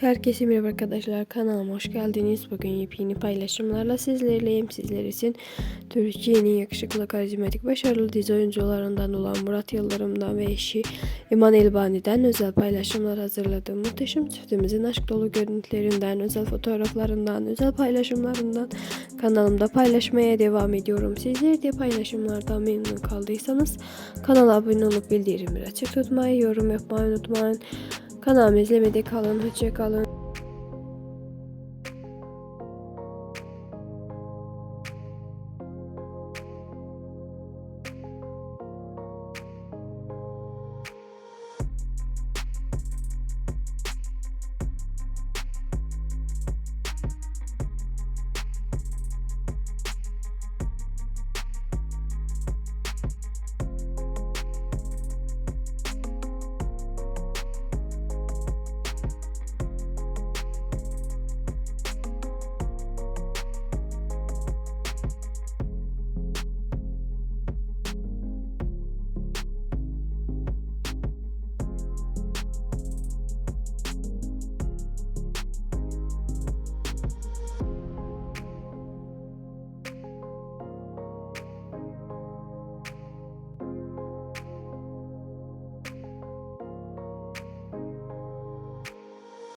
Herkese merhaba arkadaşlar kanalıma hoş geldiniz. Bugün yepyeni paylaşımlarla sizlerleyim. Sizler için Türkiye'nin yakışıklı, karizmatik, başarılı dizi oyuncularından olan Murat Yıldırım'dan ve eşi İman Elbani'den özel paylaşımlar hazırladım. Muhteşem çiftimizin aşk dolu görüntülerinden, özel fotoğraflarından, özel paylaşımlarından kanalımda paylaşmaya devam ediyorum. Sizler de paylaşımlardan memnun kaldıysanız kanala abone olup bildirimleri açık tutmayı, yorum yapmayı unutmayın. Kanalımı izlemede kalın. Hoşça kalın.